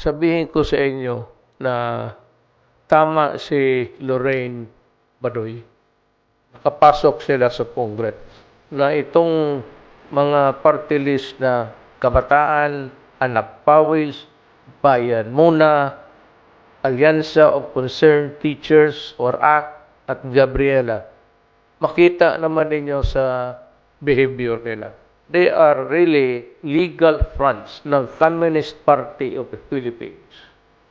sabihin ko sa inyo na tama si Lorraine Badoy. Nakapasok sila sa Congress na itong mga party list na kabataan, anak pawis, bayan muna, Alyansa of Concerned Teachers or ACT at Gabriela. Makita naman ninyo sa behavior nila. They are really legal fronts ng Communist Party of the Philippines.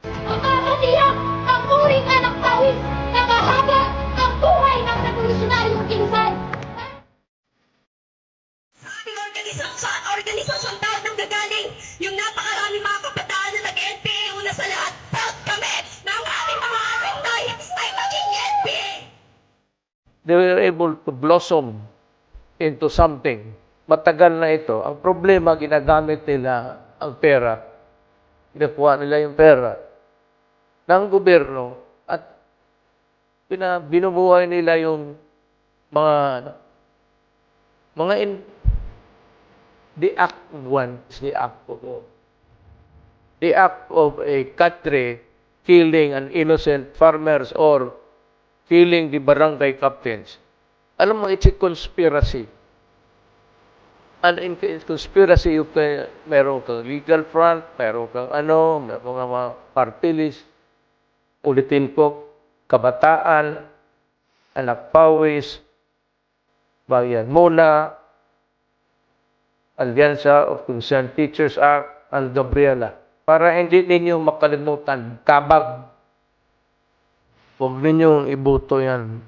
Nakakatiyak ang puring anak tawis, nakahaba ang buhay ng revolusyonaryong insan. Aming organisasyon, organisasyon taon ng gagaling yung napakaraming mga kabataan na nag-NPA una sa lahat. Proud kami na ang aming mga alumni ay maging NPA. They were able to blossom into something. Matagal na ito. Ang problema, ginagamit nila ang pera. Ginakuha nila yung pera ng gobyerno at pina, binubuhay nila yung mga mga in, the act one is the act of the act of a country killing an innocent farmers or killing the barangay captains. Alam mo, it's a conspiracy. In conspiracy, you can, meron kang legal front, meron kang ano, meron kang mga party list, ulitin ko, kabataan, anak pawis, bayan muna, Alyansa of Concerned Teachers Act, and Gabriela. Para hindi ninyo makalimutan, kabag. Huwag ninyong ibuto yan.